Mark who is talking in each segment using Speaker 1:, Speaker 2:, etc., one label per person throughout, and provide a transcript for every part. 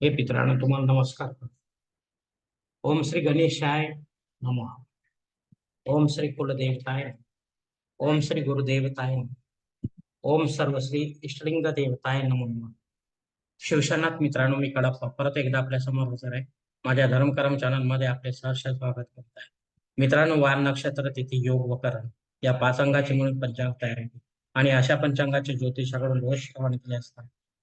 Speaker 1: हे पित्रांनो तुम्हाला नमस्कार ओम श्री गणेशाय नम. ओम श्री कुलदेवताय ओम श्री गुरुदेवताय ओम सर्व श्री इष्टलिंग देवताय नमो नमः. शिवशनाथ मित्रांनो मी कडाप्पा परत एकदा आपल्यासमोर हजर आहे माझ्या धर्मकर्म चॅनलमध्ये आपले सहर्ष स्वागत करत आहे मित्रांनो वार नक्षत्र तिथी योग व करण या पाच अंगाची म्हणून पंचांग तयार आहे. आणि अशा पंचांगाचे ज्योतिषाकडून रोज श्रवण केले असतात.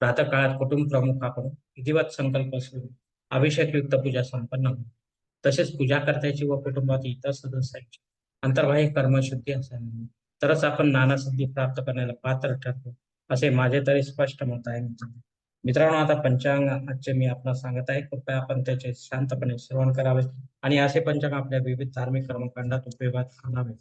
Speaker 1: प्रातः काळात कुटुंब प्रमुखाकडून विधिवत संकल्प असून अभिषेक युक्त पूजा संपन्न होईल. तसेच पूजा करतायची व कुटुंबातील इतर सदस्यांची अंतर्बाह्य कर्मशुद्धी असावी. तरच आपण नाना सिद्धी प्राप्त करण्याला पात्र ठरतो असे माझे तरी स्पष्ट मत आहे मित्रांनो. मित्रांनो आता पंचांग आजचे मी आपल्याला सांगत आहे. कृपया आपण त्याचे शांतपणे श्रवण करावे आणि असे पंचांग आपल्या विविध धार्मिक कर्मकांडात उपयोगात आणावे.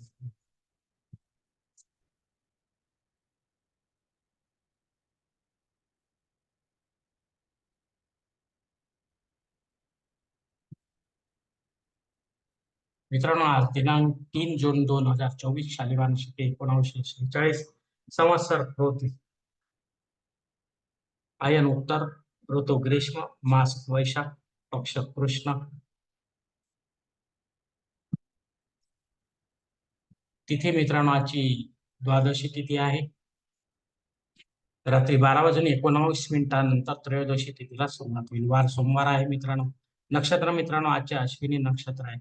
Speaker 1: मित्रांनो आज दिनांक तीन जून दोन हजार चोवीस शालिवान शके एकोणावीसशे शेहेचाळीस संवत्सर होती आयन उत्तर ऋतू ग्रीष्म मास वैशाख पक्ष कृष्ण. तिथे मित्रांनो आजची द्वादशी तिथी आहे. रात्री बारा वाजून एकोणावीस मिनिटांनंतर त्रयोदशी तिथीला सुरुवात होईल. वार सोमवार आहे मित्रांनो. नक्षत्र मित्रांनो आजचे अश्विनी नक्षत्र आहे.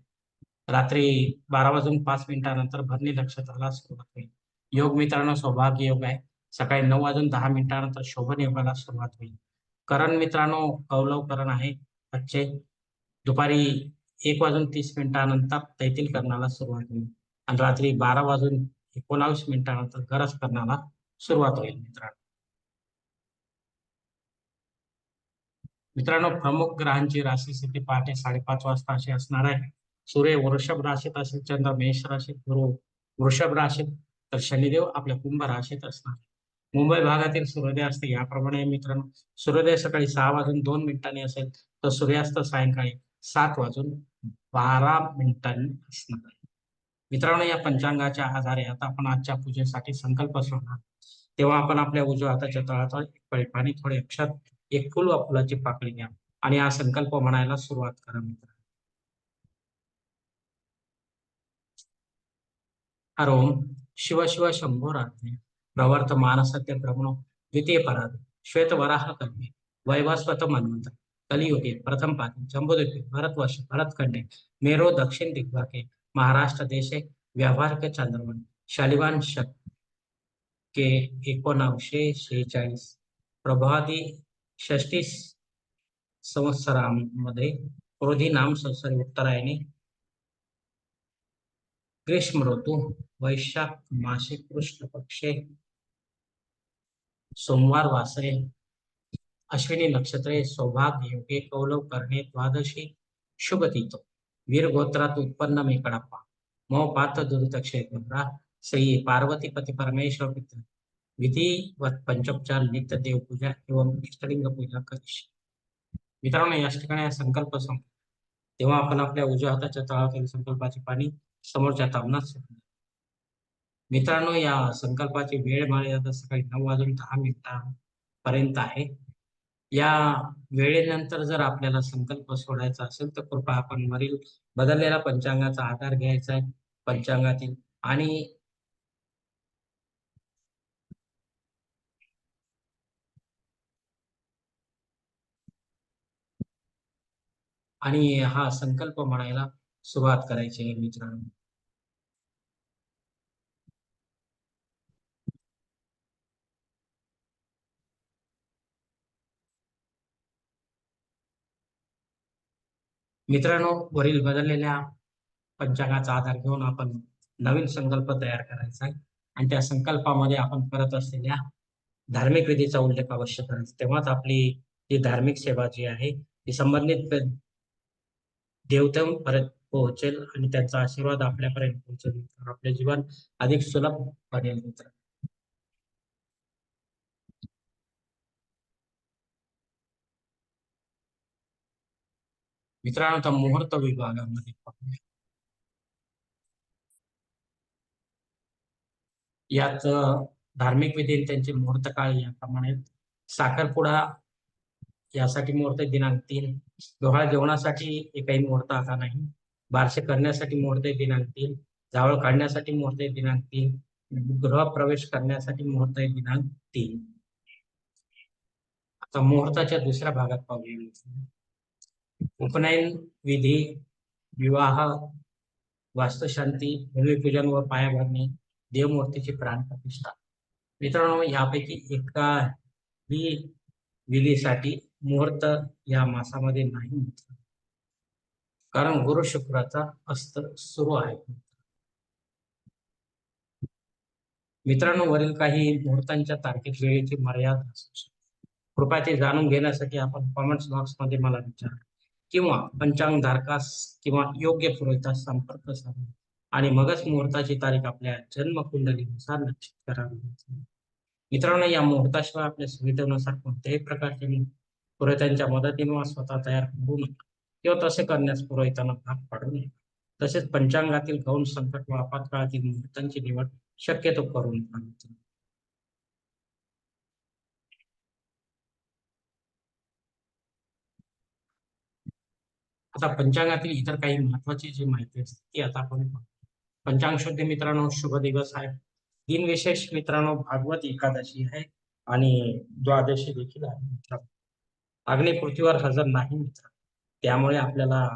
Speaker 1: रात्री बारा वाजून पाच मिनिटानंतर भरणी नक्षत्राला सुरुवात होईल. योग मित्रांनो सौभाग्य योग आहे. सकाळी नऊ वाजून दहा मिनिटानंतर शोभन योगाला सुरुवात होईल. करण मित्रांनो कौलव करण आहे. आजचे दुपारी एक वाजून तीस मिनिटानंतर तैतील करण्याला सुरुवात होईल. आणि रात्री बारा वाजून एकोणावीस मिनिटानंतर गरज करण्याला सुरुवात होईल मित्रांनो. मित्रांनो प्रमुख ग्रहांची राशी स्थिती पहाटे साडेपाच वाजता अशी असणार आहे. सूर्य वृषभ राशीत असेल चंद्र मेष राशीत गुरु वृषभ राशीत तर शनिदेव आपल्या कुंभ राशीत असणार. मुंबई भागातील सूर्योदय असते याप्रमाणे मित्रांनो. सूर्योदय सकाळी सहा वाजून दोन मिनिटांनी असेल तर सूर्यास्त सायंकाळी सात वाजून बारा मिनिटांनी असणार आहे. मित्रांनो या पंचांगाच्या आधारे आता आपण आजच्या पूजेसाठी संकल्प सोडणार. तेव्हा आपण आपल्या उजव्या हाताच्या तळाचा एक पळी पाणी थोडे अक्षात एक फुल वा फुलाची पाकळी घ्या. आणि हा संकल्प म्हणायला सुरुवात करा मित्र हरोम शिव शिव शंभो रात्रे प्रवर्त मानसत्य ब्रह्मणो द्वितीय पराद श्वेत वराह कल्पे। वैवस्वत मन्वंत कलियुगे, प्रथम पादी। जम्बुद्वीपे भरतवर्ष भरतखंडे मेरो दक्षिण दिग्भागे महाराष्ट्र देशे, व्यावहारिक चांद्रमन शालिवान शक के एकोणावीसशे शेहेचाळीस प्रभादी षष्टी संवत्सरामध्ये क्रोधी नाम संवत्सरी उत्तरायणी। ग्रीष्म ऋतू। वैशाख मासे कृष्ण पक्षे सोमवार वासरे अश्विनी नक्षत्रे सौभाग योगे कौलव करणे द्वादशी. शुभ वीर गोत्रात उत्पन्न मे कडप्पा. मो पात दुरित क्षेत्र श्री पार्वती पती परमेश्वर पित्र विधिवत पंचोपचार नित्य देवपूजा एवं इष्टलिंग पूजा करीश. मित्रांनो या ठिकाणी हा संकल्प संपला. तेव्हा आपण आपल्या उजव्या हाताच्या तळावरील संकल्पाची पाणी समोरच्या तावनात मित्रांनो या संकल्पाची वेळ आता सकाळी नऊ वाजून दहा मिनिटांपर्यंत आहे. या वेळेनंतर जर आपल्याला संकल्प सोडायचा असेल तर कृपया आपण वरील बदललेला पंचांगाचा आधार घ्यायचा आहे. पंचांगातील आणि आणि हा संकल्प म्हणायला सुरुवात करायची आहे मित्रांनो. मित्रांनो वरील बदललेल्या पंचांगाचा आधार घेऊन आपण नवीन संकल्प तयार करायचा आहे. आणि त्या संकल्पामध्ये आपण करत असलेल्या धार्मिक विधीचा उल्लेख अवश्य करायचा. तेव्हाच आपली जी धार्मिक सेवा जी आहे ती संबंधित देवतेहून परत पोहोचेल आणि त्यांचा आशीर्वाद आपल्यापर्यंत पोहोचेल. आपले जीवन अधिक सुलभ बनेल मित्र मित्रांनो आता मुहूर्त विभागामध्ये पाहूया. यात धार्मिक विधी त्यांचे मुहूर्त काळ याप्रमाणे साखरपुडा यासाठी मुहूर्त दिनांक तीन. डोहाळ जेवणासाठी एकही मुहूर्त आता नाही. बारसे करण्यासाठी मुहूर्त दिनांक तीन. जावळ काढण्यासाठी मुहूर्त दिनांक तीन. गृह प्रवेश करण्यासाठी मुहूर्त दिनांक तीन. आता मुहूर्ताच्या दुसऱ्या भागात पाहूया. उपनयन विधी विवाह वास्तुशांती भूमिपूजन व पायाभरणी देवमूर्तीची प्राणप्रतिष्ठा. मित्रांनो यापैकी एका विधीसाठी मुहूर्त या मासामध्ये नाही कारण गुरु शुक्राचा अस्त सुरू आहे. मित्रांनो वरील काही मुहूर्तांच्या तारखेत वेळेची मर्यादा असू शकते. कृपया ते जाणून घेण्यासाठी आपण कॉमेंट्स बॉक्समध्ये मला विचारा. किंवा पंचांग धारकास किंवा योग्य पुरोहितास संपर्क साधा. आणि मगच मुहूर्ताची तारीख आपल्या जन्मकुंडलीनुसार निश्चित करावी मित्रांनो या मुहूर्ताशिवाय आपल्या सुविधेनुसार कोणत्याही प्रकारचे पुरोहितांच्या मदतीने स्वतः तयार करू नका किंवा तसे करण्यास पुरोहितांना भाग पाडू नये तसेच पंचांगातील गौण संकट व आपत्काळातील मुहूर्तांची निवड शक्यतो करून नका आता पंचांगातील इतर काही महत्वाची जी माहिती असते ती आता आपण पंचांग शुद्ध मित्रांनो शुभ दिवस आहे. दिनविशेष मित्रांनो भागवत एकादशी आहे आणि द्वादशी देखील आहे. मित्रांनो पृथ्वीवर हजर नाही मित्र. त्यामुळे आपल्याला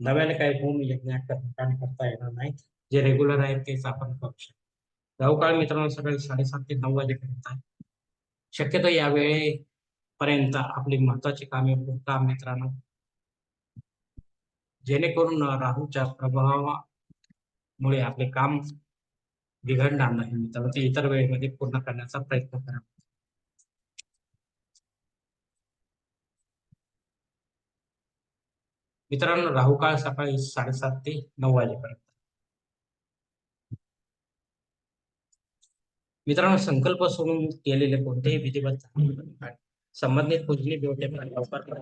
Speaker 1: नव्याने काही होम यज्ञ करता येणार नाही. जे रेग्युलर आहे तेच आपण करू शकतो. राहुकाळ मित्रांनो सकाळी साडेसात ते नऊ वाजेपर्यंत आहे. शक्यतो या वेळेपर्यंत आपली महत्वाची कामे काम मित्रांनो जेणेकरून राहूच्या प्रभावामुळे आपले काम बिघडणार नाही. मित्रांनो ते इतर वेळेमध्ये पूर्ण करण्याचा प्रयत्न करा. मित्रांनो राहू काळ सकाळी साडेसात ते नऊ वाजेपर्यंत. मित्रांनो संकल्प सोडून केलेले कोणतेही विधिवत संबंधित पूजनी लवकर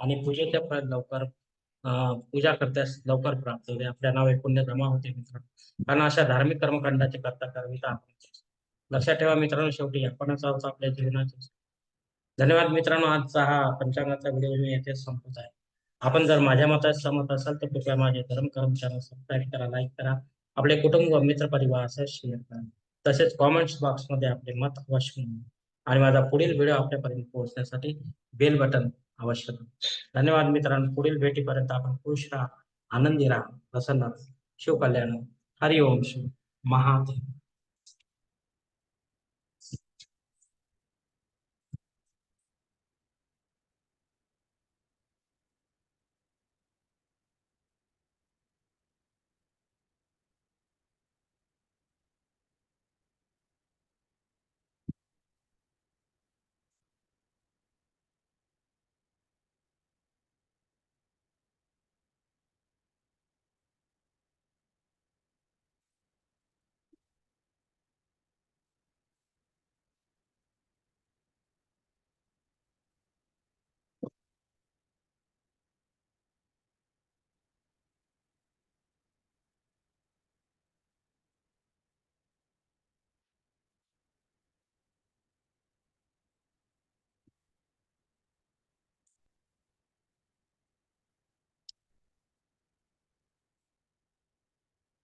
Speaker 1: आणि पूजेच्या लवकर पूजा करतास लवकर प्राप्त होते आपल्या नावे पुण्य जमा होते मित्रांनो कारण अशा धार्मिक कर्मकांडाचे करता करविता लक्षात ठेवा मित्रांनो शेवटी आपणच आहोत आपल्या जीवनाचे. धन्यवाद मित्रांनो. आजचा हा पंचांगाचा व्हिडिओ मी येथे संपत आहे. आपण जर माझ्या मतात सहमत असाल तर कृपया माझे धर्म कर्म चॅनल सबस्क्राईब करा लाईक करा. आपले कुटुंब व मित्र परिवार असं शेअर करा. तसेच कॉमेंट्स बॉक्समध्ये आपले मत अवश्य आणि माझा पुढील व्हिडिओ आपल्यापर्यंत पोहोचण्यासाठी बेल बटन आवश्यक धन्यवाद मित्रांनो. पुढील भेटीपर्यंत आपण खुश राहा आनंदी राहा. प्रसन्न शिवकल्याण. हरिओम शिव महादेव.